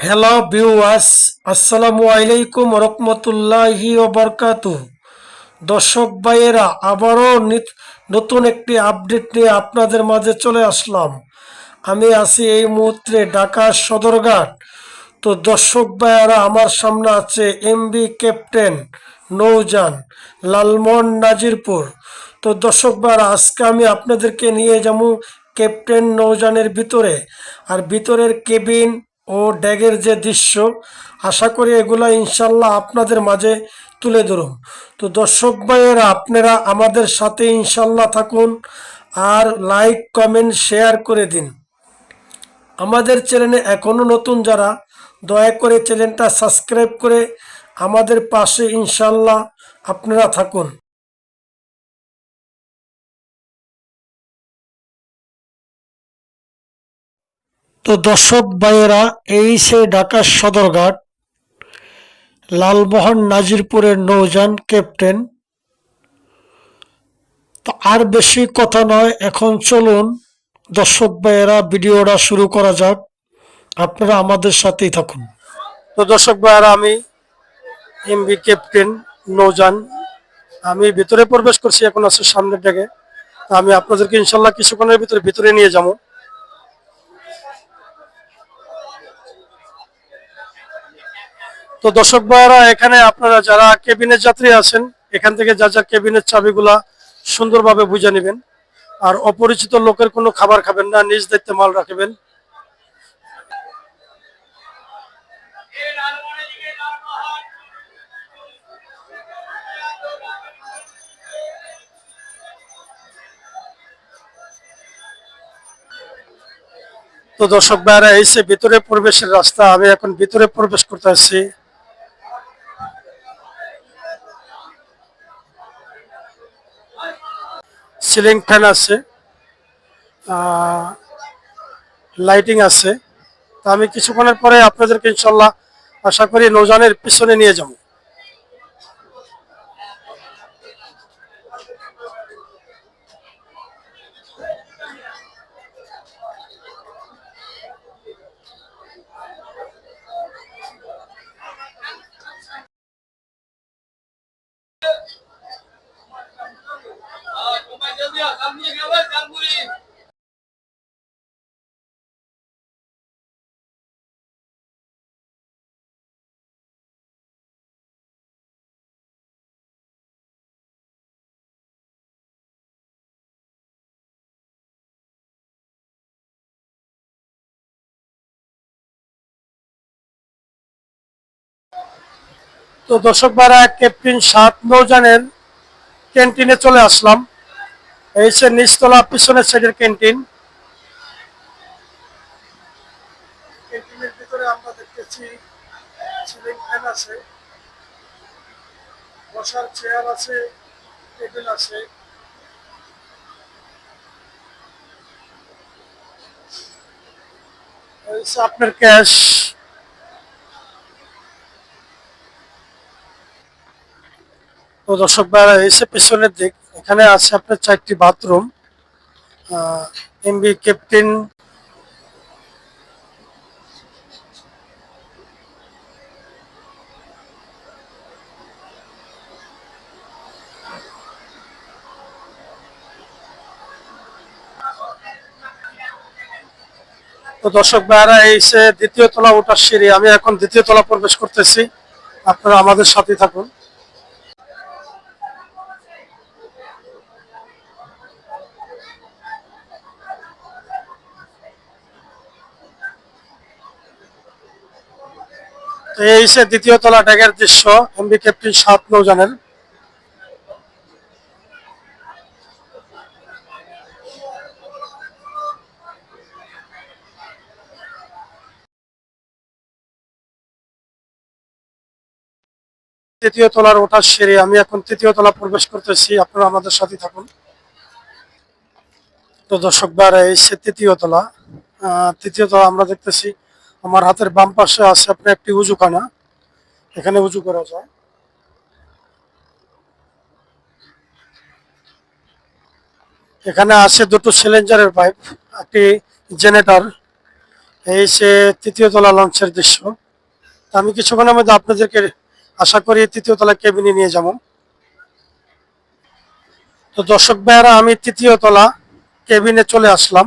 Hello viewers আসসালামু আলাইকুম রহমতুল্লাহি বরকাতু দর্শক ভাইয়েরা, আবারও নিত- নতুন একটি আপডেট নিয়ে আপনাদের মাঝে চলে আসলাম। আমি আছি এই মুহূর্তে ঢাকা সদরঘাট। তো দর্শক ভাইয়েরা, আমার সামনে আছে এমবি ক্যাপ্টেন নৌজান, লালমোহন নাজিরপুর। তো দর্শক ভাইয়েরা, আজকে আমি আপনাদেরকে নিয়ে যাব ক্যাপ্টেন নৌজানের ভিতরে। আর ভিতরের কেবিন ও ড্যাগের যে দৃশ্য, আশা করি এগুলা ইনশাল্লাহ আপনাদের মাঝে তুলে ধরুন। তো দর্শক ভাইয়েরা, আপনারা আমাদের সাথে ইনশাল্লাহ থাকুন আর লাইক, কমেন্ট, শেয়ার করে দিন। আমাদের চ্যানেলে এখনও নতুন যারা, দয়া করে চ্যানেলটা সাবস্ক্রাইব করে আমাদের পাশে ইনশাল্লাহ আপনারা থাকুন। তো দর্শক ভাইয়েরা, এই সে ঢাকার সদরঘাট, লালমোহন নাজিরপুরের নৌযান ক্যাপ্টেন। তো আর বেশি কথা নয়, এখন চলুন দর্শক ভাইয়েরা, ভিডিওটা শুরু করা যাক। আপনারা আমাদের সাথেই থাকুন। তো দর্শক ভাইয়েরা, আমি এমবি ক্যাপ্টেন নৌযান। আমি ভিতরে প্রবেশ করছি, এখন আছে সামনের দিকে। আমি আপনাদেরকে ইনশাল্লাহ কিছুক্ষণের ভিতরে ভিতরে নিয়ে যাব। তো দর্শক ভাইয়েরা, এখানে আপনারা যারা কেবিনের যাত্রী আছেন, এখান থেকে যা যা কেবিনের চাবিগুলা সুন্দরভাবে বুঝে নেবেন। আর অপরিচিত লোকের কোনো খাবার খাবেন না, নিজ দায়িত্বে মাল রাখবেন। তো দর্শক ভাইয়েরা এসে ভিতরে প্রবেশের রাস্তা, আমি এখন ভিতরে প্রবেশ করতে আসছি। সিলিং ফ্যান আছে লাইটিং আছে। তো আমি কিছুক্ষণের পরে আপনাদেরকে ইনশাল্লাহ আশা করি নৌজানের পিছনে নিয়ে যাব। তো দর্শক বারা ক্যাপ্টেন সাত নৌজানের ক্যান্টিনে চলে আসলাম। এই সে নিচতলা, পিছনের সাইডের ক্যান্টিন। ক্যান্টিনের ভিতরে আমরা দেখতেছি সিলিং ফ্যান আছে, বসার চেয়ার আছে, টেবিল আছে। আপনার ক্যাশ। তো দর্শক ভাইরা এসে পেছনের দিক এখানে আছে আপনার চারটি বাথরুম এমবি ক্যাপ্টেন, তো দর্শক ভাইরা এসে দ্বিতীয় তলা ওঠার সিঁড়ি, আমি এখন দ্বিতীয় তলা প্রবেশ করতেছি, আপনারা আমাদের সাথে থাকুন। তো এই সে দ্বিতীয় তলা ড্যাগের দৃশ্য, এমবি ক্যাপ্টেন সাত নৌজানের। তৃতীয় তলার ওঠার সিঁড়ি, আমি এখন তৃতীয় তলা প্রবেশ করতেছি, আপনারা আমাদের সাথে থাকুন। তো দর্শক বারে এই তৃতীয় তলা। তৃতীয় তলা আমরা দেখতেছি। আমার হাতের বাম পাশে আছে আপনার একটি উজুখানা। এখানে উজু করা যায়। এখানে আছে দুটো সিলিন্ডারের পাইপ, একটি জেনারেটর। এই সে তৃতীয় তলা লঞ্চের দৃশ্য। আমি কিছুক্ষণের মধ্যে আপনাদেরকে আশা করি তৃতীয় তলা কেবিনে নিয়ে যাব। তো দর্শক ভাইয়ারা, আমি তৃতীয় তলা কেবিনে চলে আসলাম।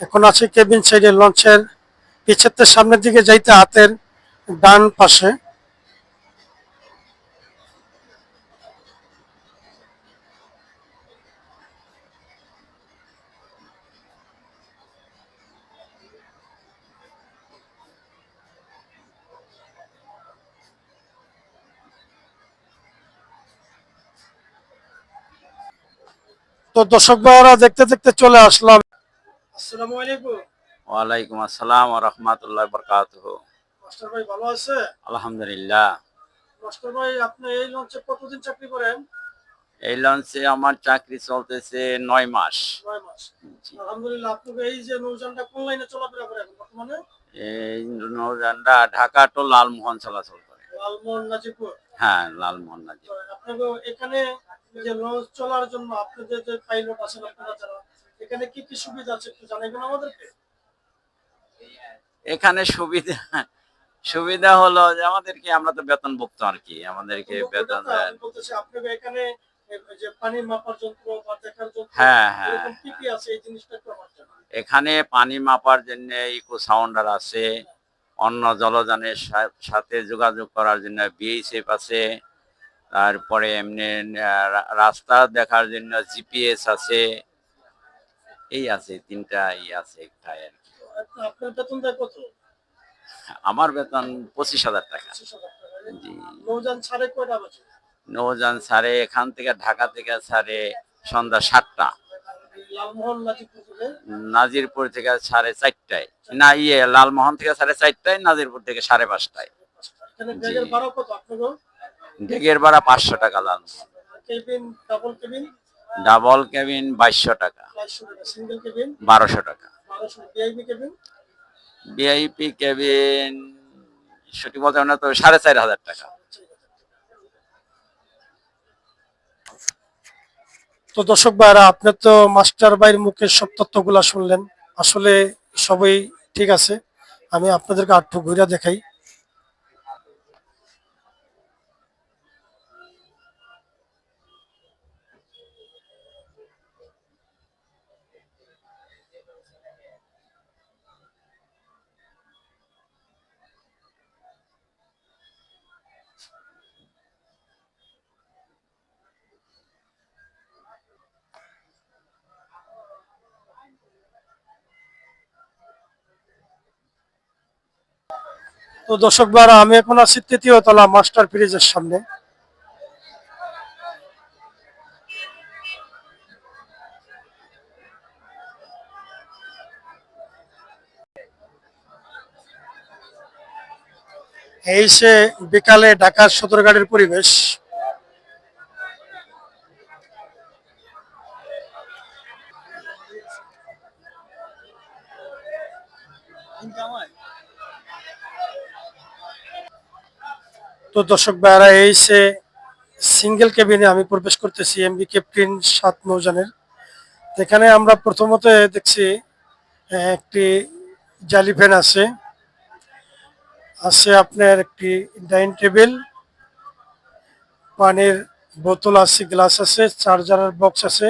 এখন আছে কেবিন সাইডে লঞ্চের পিছের সামনের দিকে যাইতে হাতের ডান পাশে। তো দর্শক ভাইয়ারা দেখতে দেখতে চলে আসলাম। আসসালামু আলাইকুম। ওয়ালাইকুম আসসালাম রহমতুল্লাহ বরকাত মাস্টার ভাই ভালো আছে? আলহামদুলিল্লাহ। মাস্টার ভাই আপনি এই লঞ্চে কতদিন চাকরি করেন? এই লঞ্চে আমার চাকরি চলতেছে নয় মাস। নয় মাস। আলহামদুলিল্লাহ আপনাকে এই যে নৌযানটা কোন লাইনে চলাফেরা করে এখন বর্তমানে? এই নৌযানটা ঢাকা টু লালমোহন চলাচল করে। লালমোহন নাজিপুর? হ্যাঁ লালমোহন নাজি তো আপনাকে এখানে যে লঞ্চ চলার জন্য আপনাদের যে পাইলট আছেন আপনারা যারা এখানে কি কি সুবিধা আছে একটু জানাবেন আমাদেরকে? এখানে সুবিধা সুবিধা হলো যে আমাদেরকে আমরা তো বেতন ভুক্ত আর কি আমাদেরকে বেতন হ্যাঁ, হ্যাঁ, এই এখানে পানি মাপার জন্য ইকো সাউন্ডার আছে অন্য জলযানের সাথে যোগাযোগ করার জন্য বিএসএফ আছে তারপরে এমনি রাস্তা দেখার জন্য জিপিএস আছে এই আছে তিনটা ই আছে একটাই আর কি। আপনার কত? আমার বেতন পঁচিশ হাজার টাকা। জি। নৌযান সাড়ে কয়টা বাজে? নৌযান সারে এখান থেকে ঢাকা থেকে সারে সন্ধ্যা সাতটা। নাজিরপুর থেকে? সাড়ে চারটায়। না ইয়ে লালমোহন থেকে সাড়ে চারটায় নাজিরপুর থেকে সাড়ে পাঁচটায়। ডেগের ভাড়া পাঁচশো টাকা লালমোহন কেবিন ডাবল কেবিন? বাইশশো টাকা। বারোশো টাকা। ভিআইপি কেবিন সঠিক বলতে না তো সাড়ে চার হাজার টাকা। তো দর্শক ভাইরা আপনি তো মাস্টার ভাইয়ের মুখে সব তথ্যগুলা শুনলেন। আসলে সবই ঠিক আছে। আমি আপনাদেরকে আটটু ঘুরে দেখাই। তো দর্শক ভাইরা, আমি এখন আছি তৃতীয় তলা মাস্টার ফ্রিজের সামনে। এই সে বিকালে ঢাকার সদরঘাটের পরিবেশ তো দর্শক ভাইরা এই সে সিঙ্গেল কেবিনে আমি প্রবেশ করতেছি এমবি ক্যাপ্টেন সাত নৌজানের এখানে আমরা প্রথমত দেখছি একটি জালি ফ্যান আছে। আছে আপনার একটি ডাইনিং টেবিল, পানির বোতল আছে, গ্লাস আছে, চার্জারের বক্স আছে।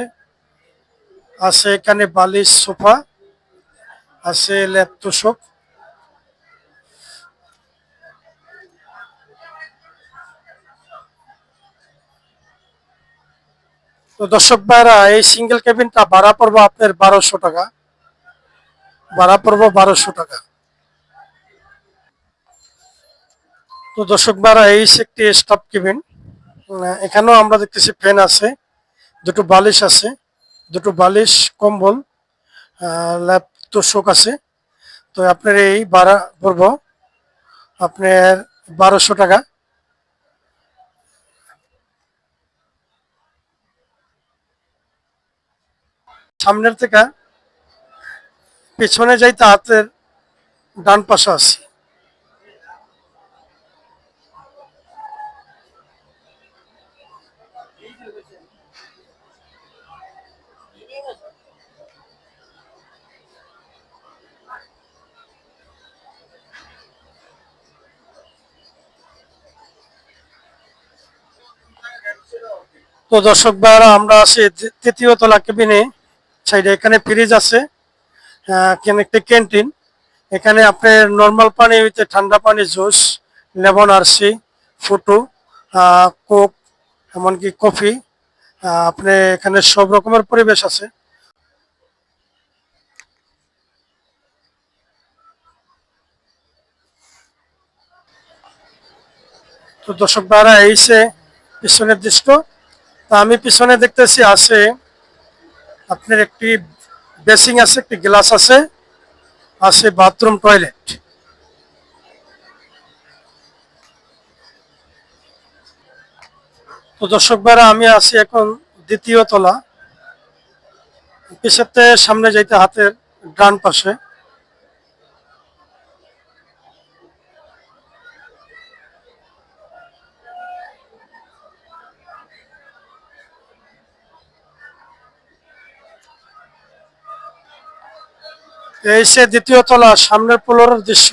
আছে এখানে বালিশ, সোফা, আছে ল্যাপটপ তো দর্শক ভাইরা, এই সিঙ্গেল কেবিনটা ভাড়া পড়ব আপনার বারোশো টাকা। ভাড়া পড়ব বারোশো টাকা। তো দর্শক ভাইরা, এই একটি স্টাফ কেবিন এখানেও আমরা দেখতেছি ফ্যান আছে, দুটো বালিশ আছে, দুটো বালিশ, কম্বল ল্যাপ তোষক আছে। তো আপনার এই ভাড়া পড়ব আপনার বারোশো টাকা। সামনের থেকে পেছনে যাইতে হাতের ডান পাশে আছে। তো দর্শক ভাইরা, আমরা আছি তৃতীয় তলা কেবিনে। সাইডে এখানে ফ্রিজ আছে একটি ক্যান্টিন এখানে আপনি নর্মাল পানি হইতে ঠান্ডা পানি জুস লেমন আরসি ফুটু কোক এমনকি কফি আপনি এখানে সব রকমের পরিবেশ আছে। তো দর্শক ভাইরা এইসে পিছনের দৃশ্য, তা আমি পিছনে দেখতেছি, আছে আপনার একটি বেসিং আছে, একটি গ্লাস আছে আছে বাথরুম টয়লেট। তো দর্শক ভাইরা, আমি আছি এখন দ্বিতীয় তলা। পিছেতে সামনে যাইতে হাতের ডান পাশে। এই সে দ্বিতীয় তলা, সামনের পোলরের দৃশ্য।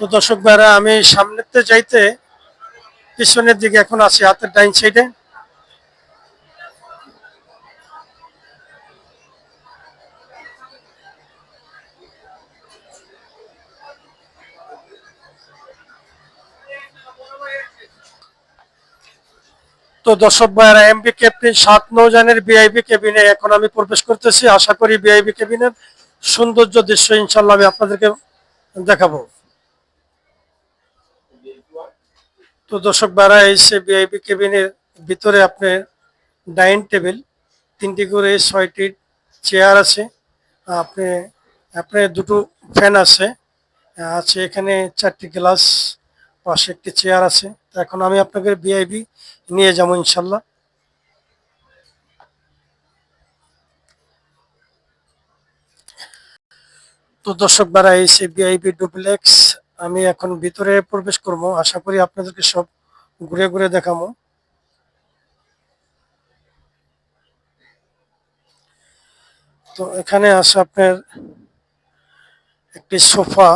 তো দর্শক ভাইরা, আমি সামনেতে যাইতে পিছনের দিকে এখন আছি, হাতের ডাইন সাইডে। তো দর্শক ভাইয়েরা এমবি ক্যাপ্টেন সাত নৌজানের বিআইবি কেবিনে এখন আমি প্রবেশ করতেছি। আশা করি বিআইবি কেবিনের সৌন্দর্য দৃশ্য ইনশাল্লাহ আমি আপনাদেরকে দেখাবো। তো দর্শক ভাইরা এসে বিআইবি কেবিনের ভিতরে আপনার ডাইনিং টেবিল, তিনটি করে ছয়টি চেয়ার আছে, আপনি, আপনার দুটো ফ্যান আছে আছে এখানে চারটি গ্লাস পাশে একটি চেয়ার আছে। এখন আমি আপনাকে বিআইবি নিয়ে যাব ইনশাল্লাহ। তো দর্শক বারা এসে বিআইবি ডুপ্লেক্স আমি এখন ভিতরে প্রবেশ করব। আশা করি আপনাদেরকে সব ঘুরে ঘুরে দেখাবো। তো এখানে আছে আপনার একটি সোফা।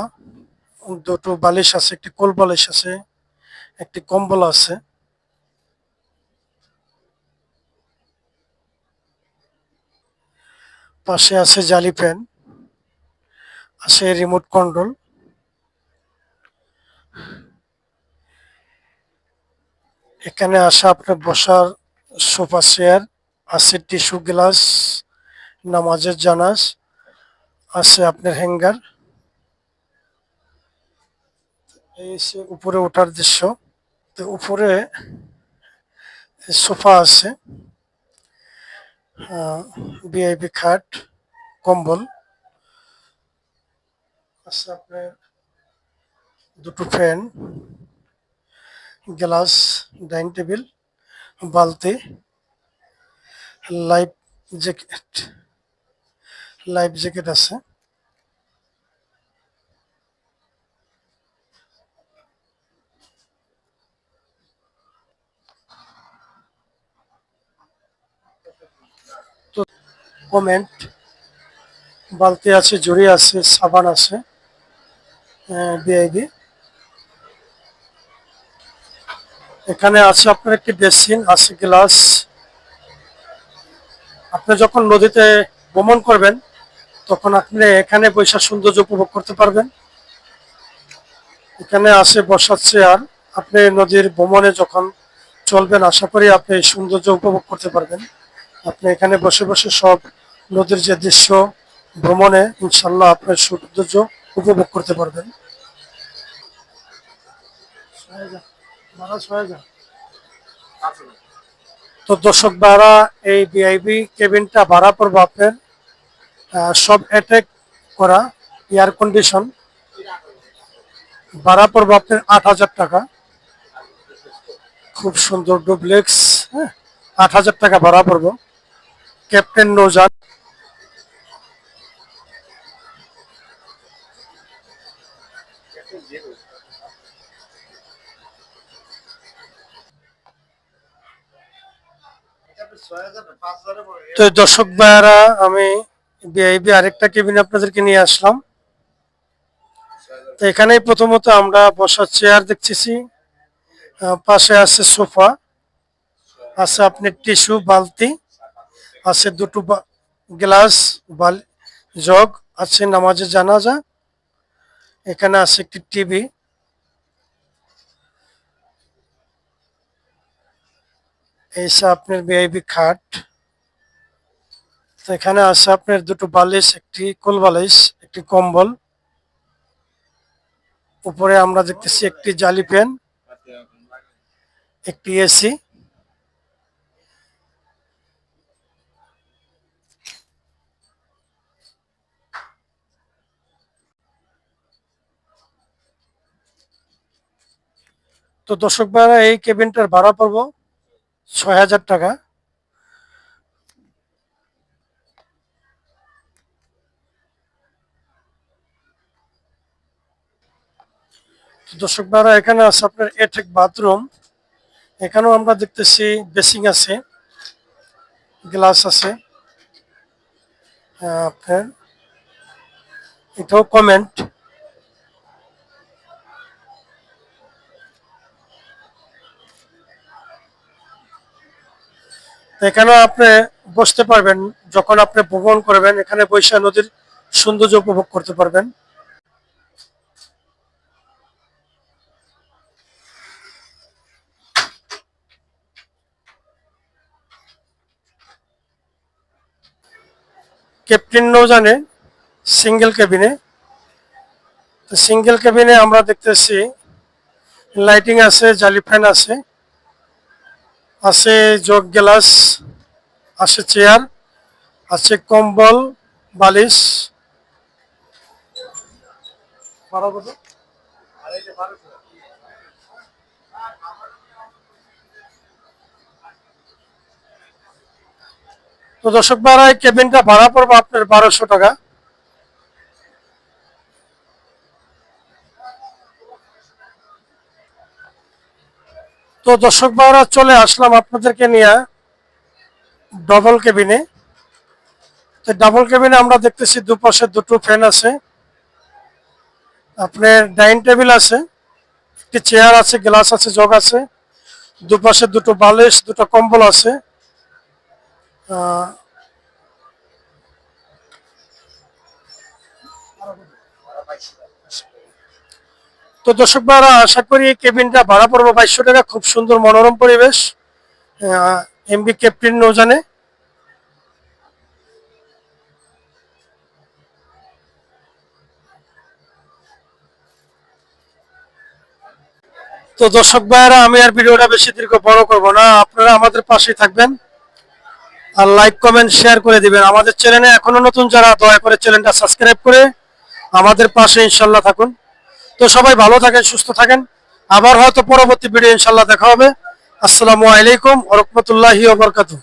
দুটো বালিশ আছে, একটি কোল বালিশ আছে, একটি কম্বল আছে। পাশে আছে জালি ফ্যান, আছে রিমোট কন্ট্রোল। এখানে আসা আপনার বসার সোফা চেয়ার, আছে টিস্যু গ্লাস, নামাজের জানাজ আছে আপনার হ্যাঙ্গার। এই সে উপরে ওঠার দৃশ্য, তো উপরে সোফা আছে ভিআইপি খাট, কম্বল, আছে আপনার দুটো ফ্যান, গ্লাস, ডাইনিং টেবিল, বালতি, লাইফ জ্যাকেট লাইফ জ্যাকেট আছে। কমেন্ট বালতি আছে, জুড়ি আছে, সাবান আছে বিআইবি এখানে আছে আপনার একটি বেসিন, আছে গ্লাস। আপনি যখন নদীতে ভ্রমণ করবেন, তখন আপনি এখানে বৈশাখ সৌন্দর্য উপভোগ করতে পারবেন। এখানে আছে বসার চেয়ার। আপনি নদীর ভ্রমণে যখন চলবেন, আশা করি আপনি সৌন্দর্য উপভোগ করতে পারবেন। আপনি এখানে বসে বসে সব নদীর যে দৃশ্য, ভ্রমণে ইনশাল্লাহ আপনার সৌন্দর্য উপভোগ করতে পারবেন। তো দর্শক ভাড়া এই ভিআইপি কেবিনটা ভাড়া পড়ব আপনার সব অ্যাটেক করা এয়ার কন্ডিশন ভাড়া পড়ব আপনার আট হাজার টাকা। খুব সুন্দর ডুপ্লেক্স হ্যাঁ আট হাজার টাকা ভাড়া পড়ব। ক্যাপ্টেন নৌজান তো দর্শক ভাইয়ারা, আমি বিআইবি আরেকটা কেবিন আপনাদেরকে নিয়ে আসলাম। তো এখানেই প্রথমত আমরা বসার চেয়ার দেখতেছি। পাশে আছে সোফা, আছে আপনার টিস্যু, বালতি, আছে দুটো গ্লাস, বাল জগ, আছে নামাজে জানাজা। এখানে আছে একটি টিভি। এইসব আপনার ভিআইপি খাট তো এখানে আছে আপনার দুটো বালিশ, একটি কোল বালিশ, একটি কম্বল। উপরে আমরা দেখতেছি একটি জালি ফ্যান একটি এসি। তো দর্শক ভাড়া এই কেবিনটার ভাড়া পড়ব। ছয় হাজার টাকা। দর্শক ভাড়া এখানে আছে আপনার এটেক বাথরুম এখানেও আমরা দেখতেছি বেসিং আছে, গ্লাস আছে। আপনার এটাও কমেন্ট এখানেও আপনি বসতে পারবেন, যখন আপনি ভ্রমণ করবেন, এখানে বৈশা নদীর সৌন্দর্য উপভোগ করতে পারবেন। ক্যাপ্টেন নৌজানে সিঙ্গেল কেবিনে সিঙ্গেল কেবিনে আমরা দেখতেছি, লাইটিং আছে, জালি ফ্যান আছে। আছে জগ গ্লাস, আছে চেয়ার, আছে কম্বল, বালিশ? তো দর্শক ভাড়া এই কেবিনটা ভাড়া পড়ব আপনার বারোশো টাকা তো দর্শক বাবুরা চলে আসলাম আপনাদেরকে নিয়ে ডবল কেবিনে তো ডাবল কেবিনে আমরা দেখতেছি দুপাশে দুটো ফ্যান আছে। আপনার ডাইনিং টেবিল আছে, একটি চেয়ার আছে গ্লাস আছে জগ আছে। দুপাশে দুটো বালিশ, দুটো কম্বল আছে। তো দর্শক ভাড়া আশা করি কেবিনটা ভাড়া পড়ব বাইশশো টাকা। খুব সুন্দর মনোরম পরিবেশ। এমবি ক্যাপ্টেন নৌজানে। তো দর্শক ভাইয়েরা আমি আর ভিডিওটা বেশি দীর্ঘ বড় করব না। আপনারা আমাদের পাশেই থাকবেন। আর লাইক, কমেন্ট শেয়ার করে দিবেন। আমাদের চ্যানেলে এখনও নতুন যারা, দয়া করে চ্যানেলটা সাবস্ক্রাইব করে আমাদের পাশে ইনশাল্লাহ থাকুন। তো সবাই ভালো থাকেন, সুস্থ থাকেন। আবার হয়তো পরবর্তী ভিডিও ইনশাল্লাহ দেখা হবে। আসসালামু আলাইকুম ওরহমতুল্লাহি ওবরকাতুহ